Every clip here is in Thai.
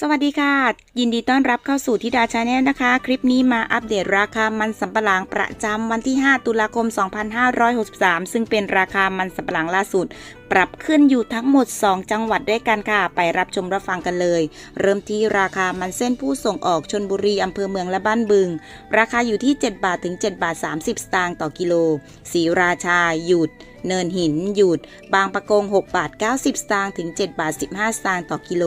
สวัสดีค่ะ ยินดีต้อนรับเข้าสู่ทิดาชาแนลนะคะ คลิปนี้มาอัปเดตราคามันสำปะหลังประจำวันที่ 5 ตุลาคม 2563 ซึ่งเป็นราคามันสำปะหลังล่าสุด ปรับขึ้นอยู่ทั้งหมด 2 จังหวัดด้วยกันค่ะ ไปรับชมรับฟังกันเลย เริ่มที่ราคามันเส้นผู้ส่งออกชนบุรีอำเภอเมืองและบ้านบึง ราคาอยู่ที่ 7 บาทถึง 7 บาท 30 สตางค์ต่อกิโลศรีราชาหยุดเนินหินหยุด บางปะกง 6 บาท 90 สตางค์ถึง 7 บาท 15 สตางค์ต่อกิโล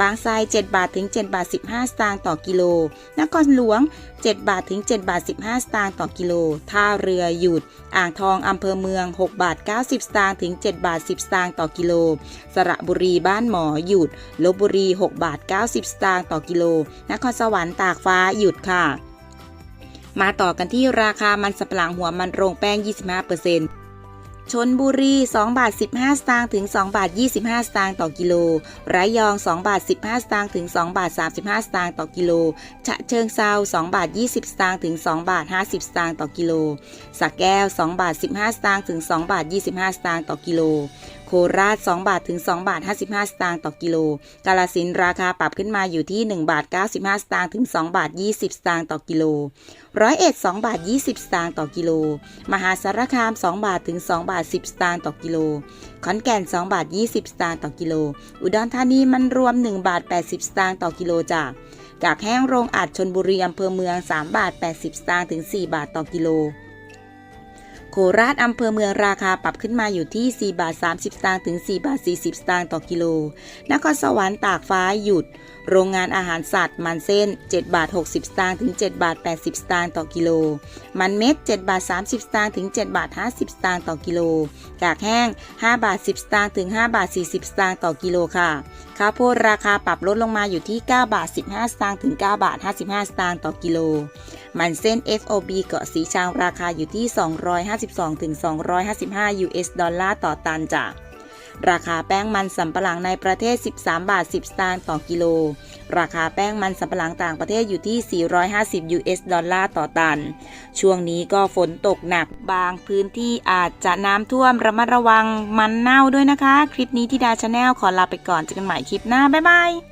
บางทราย 7 บาทถึง 7 บาท 15 สตางค์ต่อกิโล นครหลวง 7 บาทถึง 7 บาท 15 สตางค์ต่อกิโล ท่าเรือหยุด อ่างทองอำเภอเมือง 6 บาท 90 สตางค์ถึง 7 บาท10สตางค์ต่อกิโล สระบุรีบ้านหมอหยุด ลบบุรี 6 บาท 90 สตางค์ต่อกิโล นครสวรรค์ตากฟ้าหยุดค่ะ มาต่อกันที่ราคามันสับปะหลังหัวมันโรงแป้ง 25% ชนบุรี 2 บาท 15 สตางค์ถึง 2 บาท 25 สตางค์ต่อกิโล ระยอง 2 บาท 15 สตางค์ถึง 2 บาท 35 สตางค์ต่อกิโล ฉะเชิงเซา2 บาท 20 สตางค์ถึง 2 บาท 50 สตางค์ต่อกิโล สระแก้ว 2 บาท 15 สตางค์ถึง 2 บาท 25 สตางค์ต่อกิโล คราช 2 บาทถึง 2 บาท 55 สตางค์ต่อกิโล กาลสินราคาปรับขึ้นมาอยู่ที่ 1 บาท 95 สตางค์ถึง 2 บาท 20 สตางค์ต่อกิโล ร้อยเอ็ด 2 บาท 20 สตางค์ต่อกิโล มหาสารคาม 2 บาทถึง 2 บาท 10 สตางค์ต่อกิโล ขอนแก่น 2 บาท 20 สตางค์ต่อกิโล อุดรธานีมันรวม 1 บาท 80 สตางค์ต่อกิโลจ้ะกากแห้งโรงอัดชนบุรีอำเภอเมือง 3 บาท 80 สตางค์ถึง 4 บาทต่อกิโล โคราชอำเภอเมืองราคาปรับขึ้นมาอยู่ที่ 4 บาท 30 สตางค์ถึง 4 บาท 40 สตางค์ต่อกิโล นครสวรรค์ตากฟ้าหยุด โรงงานอาหารสัตว์ มันเส้น 7 บาท 60 สตางค์ถึง 7 บาท 80 สตางค์ต่อกิโล มันเม็ด 7 บาท 30 สตางค์ถึง 7 บาท 50 สตางค์ต่อกิโล กากแห้ง 5 บาท 10 สตางค์ถึง 5 บาท 40 สตางค์ต่อกิโลค่ะ ข้าวโพดราคาปรับลดลงมาอยู่ที่ 9 บาท 15 สตางค์ถึง 9 บาท 55 สตางค์ต่อกิโล มันเส้น FOB เกาะสีชางราคาอยู่ที่ 250 212-255 US ดอลลาร์ต่อตันจากราคาแป้งมันสำปะหลังในประเทศ 13 บาท 10 สตางค์ต่อกิโล ราคาแป้งมันสำปะหลังต่างประเทศอยู่ที่ 450 US ดอลลาร์ต่อตัน ช่วงนี้ก็ฝนตกหนักบางพื้นที่อาจจะน้ำท่วมระมัดระวังมันเน่าด้วยนะคะ คลิปนี้ที่ดาชาแนลขอลาไปก่อนเจอกันใหม่คลิปหน้า บ๊ายบาย